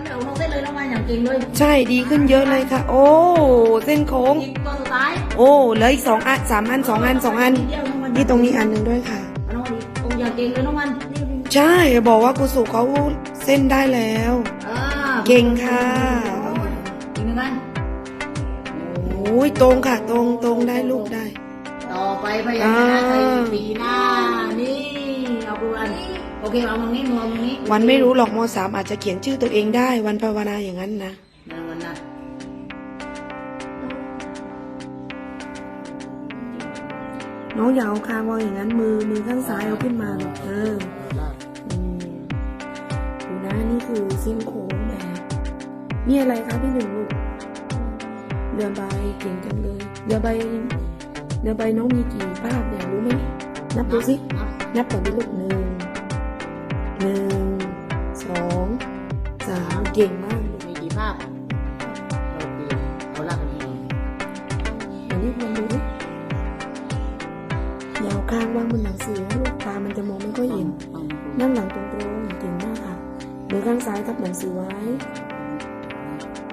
ไม่เอาลงเส้นเลยน้องวันอย่างเก่งเลยใช่ดีขึ้นเยอะเลยค่ะ โอ้เส้นโค้ง อีกตัวสุดท้ายโอ้เหลืออีกสองอันสามอันสองอันสองอัน เดียวน้องวันนี่ตรงนี้อันหนึ่งด้วยค่ะ น้องวันอีกองค์อย่างเก่งเลยน้องวันนี่ใช่บอกว่ากุสุเขาเส้นได้แล้ว อ่าเก่งค่ะ อีกหนึ่งอันโอ้ยตรงค่ะ ตรงตรงได้ลูกได้ ต่อไปพยัญชนะไทยปีหน้านี่เอาดูอันโอเคเอาตรงนี้มือง วันไม่รู้หรอกมสามอาจจะเขียนชื่อตัวเองได้ วันภาวนาอย่างนั้นนะนะวันนะน้องอย่าเอาคางวางอย่างนั้นมือมือข้างซ้ายเอาขึ้นมาลูกเอออืมดูนะนี่คือเส้นโค้งแบบนี่อะไรคะพี่หนึ่งลูกเรือใบเก่งจังเลยเรือใบเรือใบน้องมีกี่ภาพอยากรู้ไหมนับดูสินับนับก่อนดิลูกหนึ่งหนึ่งสองสาม เก่งมากลูกมีกี่ภาพอะโอเคเอาละกันนี้อันนี้ลองดูดิอยาวข้างวางบนหนังสือนะลูกตามันจะมองไม่ค่อยเห็นนั่งหลังตรงๆเก่งมากค่ะมือข้างซ้ายทับหนังสือไว้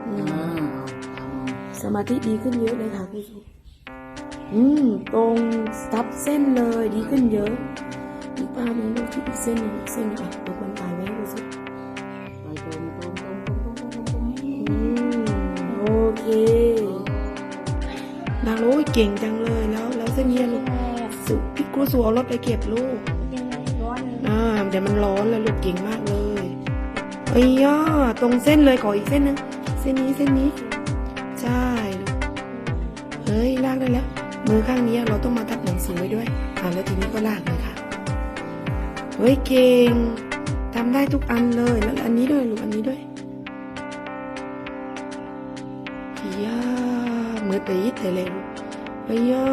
อืมอ่าสมาธิดีขึ้นเยอะเลยค่ะคุณครูอืม ตรงทับเส้นเลยดีขึ้นเยอะอีกภาพหนึงลูกที่อีกเส้นหนึงอีกเส้นหนึงอะลูกมันตายไว้ให้ดูสิไปตรงตรงตรง นางโอ้เก่งจังเลยแล้ว แล้วเส้นเฮียลูกสุพี่ครูสูเอารถไปเก็บลูกอ่าเดี๋ยวมันร้อนแล้วลูกเก่งมากเลยเอ้ยย่าตรงเส้นเลยขออีกเส้นหนึงเส้นนี้เส้นนี้ใช่ลูกเฮ้ยลากได้แล้วมือข้างนี้เราต้องมาทับหนังสือไว้ด้วยอ่าแล้วทีนี้ก็ลากเลยค่ะเฮ้ยเก่งทำได้ทุกอันเลยแล้วอันนี้ด้วยลูกอันนี้ด้วย เฮ้ยย่า